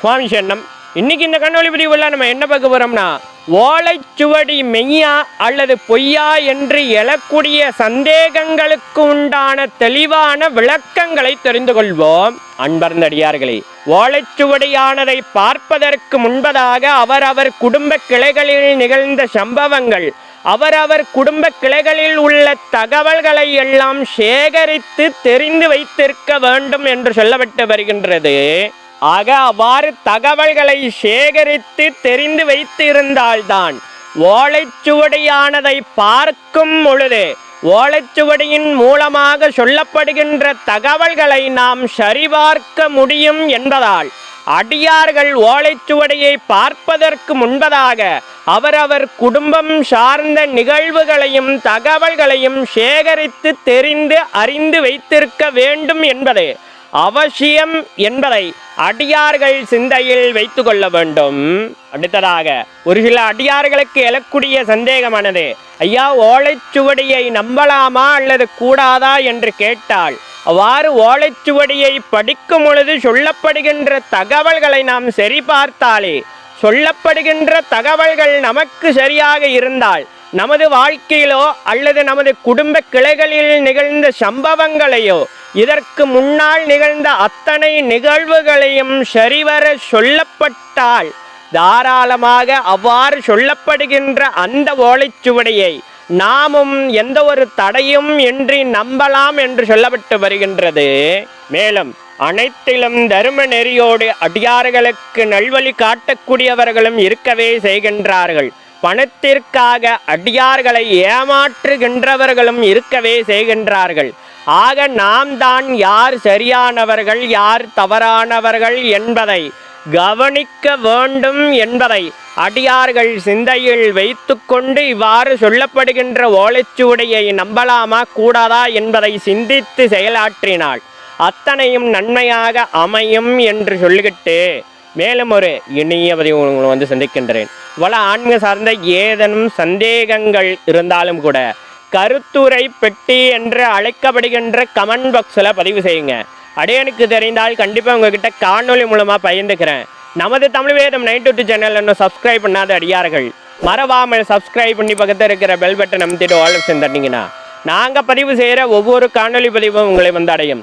சுவாமி சரணம். இன்னைக்கு இந்த கண்ணொளி பிரிவுல நம்ம என்ன பார்க்க போறோம்னா ஓலைச்சுவடி மெய்யா அல்லது பொய்யா என்று எழக்கூடிய சந்தேகங்களுக்கு உண்டான தெளிவான விளக்கங்களை தெரிந்து கொள்வோம். அன்பர்ந்தடியார்களே ஓலைச்சுவடியானதை பார்ப்பதற்கு முன்பதாக அவரவர் குடும்ப கிளைகளில் நிகழ்ந்த சம்பவங்கள் அவரவர் குடும்ப கிளைகளில் உள்ள தகவல்களை எல்லாம் சேகரித்து தெரிந்து வைத்திருக்க வேண்டும் என்று சொல்லப்பட்டு வருகின்றது. ஆக அவ்வாறு தகவல்களை சேகரித்து தெரிந்து வைத்திருந்தால்தான் ஓலைச்சுவடியானதை பார்க்கும் பொழுது ஓலைச்சுவடியின் மூலமாக சொல்லப்படுகின்ற தகவல்களை நாம் சரிபார்க்க முடியும் என்பதால் அடியார்கள் ஓலைச்சுவடியை பார்ப்பதற்கு முன்பதாக அவரவர் குடும்பம் சார்ந்த நிகழ்வுகளையும் தகவல்களையும் சேகரித்து தெரிந்து அறிந்து வைத்திருக்க வேண்டும் என்பது. அவசியம் என்பதை அடியார்கள் சிந்தையில் வைத்து கொள்ள வேண்டும். அடுத்ததாக ஒரு சில அடியார்களுக்கு எழக்கூடிய சந்தேகமானது ஐயா ஓலைச்சுவடியை நம்பலாமா அல்லது கூடாதா? என்று கேட்டால் அவ்வாறு ஓலைச்சுவடியை படிக்கும் பொழுது சொல்லப்படுகின்ற தகவல்களை நாம் சரிபார்த்தாலே சொல்லப்படுகின்ற தகவல்கள் நமக்கு சரியாக இருந்தால் நமது வாழ்க்கையிலோ அல்லது நமது குடும்ப கிளைகளில் நிகழ்ந்த சம்பவங்களையோ இதற்கு முன்னால் நிகழ்ந்த அத்தனை நிகழ்வுகளையும் சரிவர சொல்லப்பட்டால் தாராளமாக அவ்வாறு சொல்லப்படுகின்ற அந்த ஓலைச்சுவடியை நாமும் எந்த ஒரு தடையும் இன்றி நம்பலாம் என்று சொல்லப்பட்டு வருகின்றது. மேலும் அனைத்திலும் தரும நெறியோடு அடியார்களுக்கு நல்வழி காட்டக்கூடியவர்களும் இருக்கவே செய்கின்றார்கள். பணத்திற்காக அடியார்களை ஏமாற்றுகின்றவர்களும் இருக்கவே செய்கின்றார்கள். ஆக நாம் தான் யார் சரியானவர்கள் யார் தவறானவர்கள் என்பதை கவனிக்க வேண்டும் என்பதை அடியார்கள் சிந்தையில் வைத்துக்கொண்டு இவ்வாறு சொல்லப்படுகின்ற ஓலைச்சுவடியை நம்பலாமா கூடாதா என்பதை சிந்தித்து செயலாற்றினாள் அத்தனையும் நன்மையாக அமையும் என்று சொல்லிக்கிட்டு மேலும் ஒரு இணைய பதிவு உங்களை வந்து சந்திக்கின்றேன். வள ஆன்மீக சார்ந்த ஏதேனும் சந்தேகங்கள் இருந்தாலும் கூட கருத்துரை பெட்டி என்று அழைக்கப்படுகின்ற கமெண்ட் பாக்ஸில் பதிவு செய்யுங்க. அடையனுக்கு தெரிந்தால் கண்டிப்பாக உங்ககிட்ட காணொளி மூலமாக பகிர்ந்துக்கிறேன். நமது Tamil Vedam nine two channel இன்னும் சப்ஸ்கிரைப் பண்ணாத அடியார்கள் மறவாமல் சப்ஸ்கிரைப் பண்ணி பக்கத்தில் இருக்கிற பெல் பட்டன் அமைத்திட்டு ஆல் ஆப்ஷன் நாங்கள் பதிவு செய்கிற ஒவ்வொரு காணொளி பதிவும் உங்களை வந்து அடையும்.